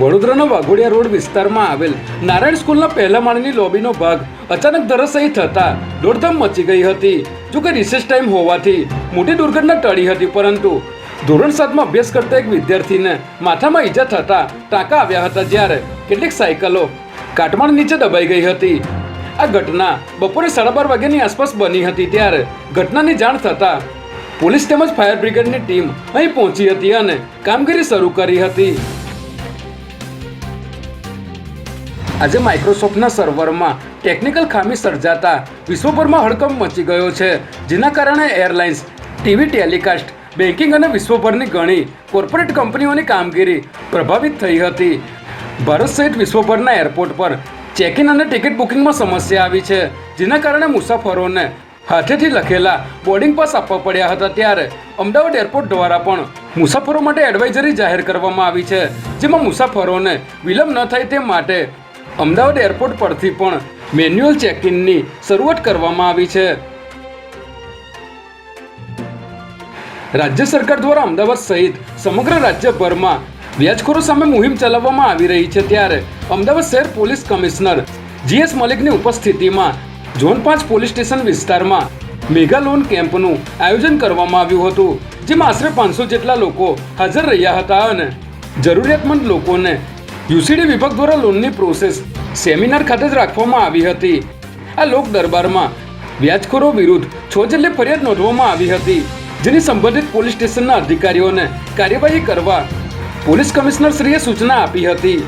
વડોદરાના વાઘોડિયા રોડ વિસ્તારમાં આવેલ નારાયણ સ્કૂલના પહેલા માળની લોબીનો ભાગ અચાનક ધરાશયી થતા દોડધામ મચી ગઈ હતી. જો કે રિસેસ ટાઈમ હોવાથી મોટી દુર્ઘટના ટળી હતી, પરંતુ ધોરણ સાતમાં અભ્યાસ કરતા એક વિદ્યાર્થીને માથામાં ઈજા થતા ટાંકા આવ્યા હતા, જ્યારે કેટલીક સાયકલો કાટમાળ નીચે દબાઈ ગઈ હતી. આ ઘટના બપોરે સાડા બાર વાગ્યાની આસપાસ બની હતી, ત્યારે ઘટનાની જાણ થતાં પોલીસ તેમજ ફાયર બ્રિગેડની ટીમ અહીં પહોંચી હતી અને કામગીરી શરૂ કરી હતી. આજે માઇક્રોસોફ્ટના સર્વરમાં ટેકનિકલ ખામી સર્જાતા વિશ્વભરમાં હડકંપ મચી ગયો છે, જેના કારણે એરલાઇન્સ ટીવી ટેલિકાસ્ટ બેન્કિંગ અને વિશ્વભરની ઘણી કોર્પોરેટ કંપનીઓની કામગીરી પ્રભાવિત થઈ હતી. ભારત સહિત વિશ્વભરના એરપોર્ટ પર ચેક ઇન અને ટિકિટ બુકિંગમાં સમસ્યા આવી છે, જેના કારણે મુસાફરોને હાથેથી લખેલા બોર્ડિંગ પાસ આપવા પડ્યા હતા. ત્યારે અમદાવાદ એરપોર્ટ દ્વારા પણ મુસાફરો માટે એડવાઇઝરી જાહેર કરવામાં આવી છે, જેમાં મુસાફરોને વિલંબ ન થાય તે માટે અમદાવાદ એરપોર્ટ પરથી પણ મેન્યુઅલ ચેક ઇનની શરૂઆત કરવામાં આવી છે. રાજ્ય સરકાર દ્વારા અમદાવાદ સહિત સમગ્ર રાજ્યભરમાં વ્યાજખોરો સામે મુહિમ ચલાવવામાં આવી રહી છે ત્યારે અમદાવાદ શહેર પોલીસ કમિશનર જીએસ મલિકની ઉપસ્થિતિમાં ઝોન પાંચ પોલીસ સ્ટેશન વિસ્તારમાં મેગા લોન કેમ્પનું આયોજન કરવામાં આવ્યું હતું, જેમાં આશરે પાંચસો જેટલા લોકો હાજર રહ્યા હતા અને જરૂરિયાતમંદ લોકોને યુસીડી વિભાગ દ્વારા લોનની પ્રોસેસ સેમિનાર ખાતે જ રાખવામાં આવી હતી. આ લોક દરબારમાં વ્યાજખોરો વિરુદ્ધ છ જેટલી ફરિયાદ નોંધવામાં આવી હતી, જેની સંબંધિત પોલીસ સ્ટેશનના અધિકારીઓને કાર્યવાહી કરવા પોલીસ કમિશનર શ્રીએ સૂચના આપી હતી.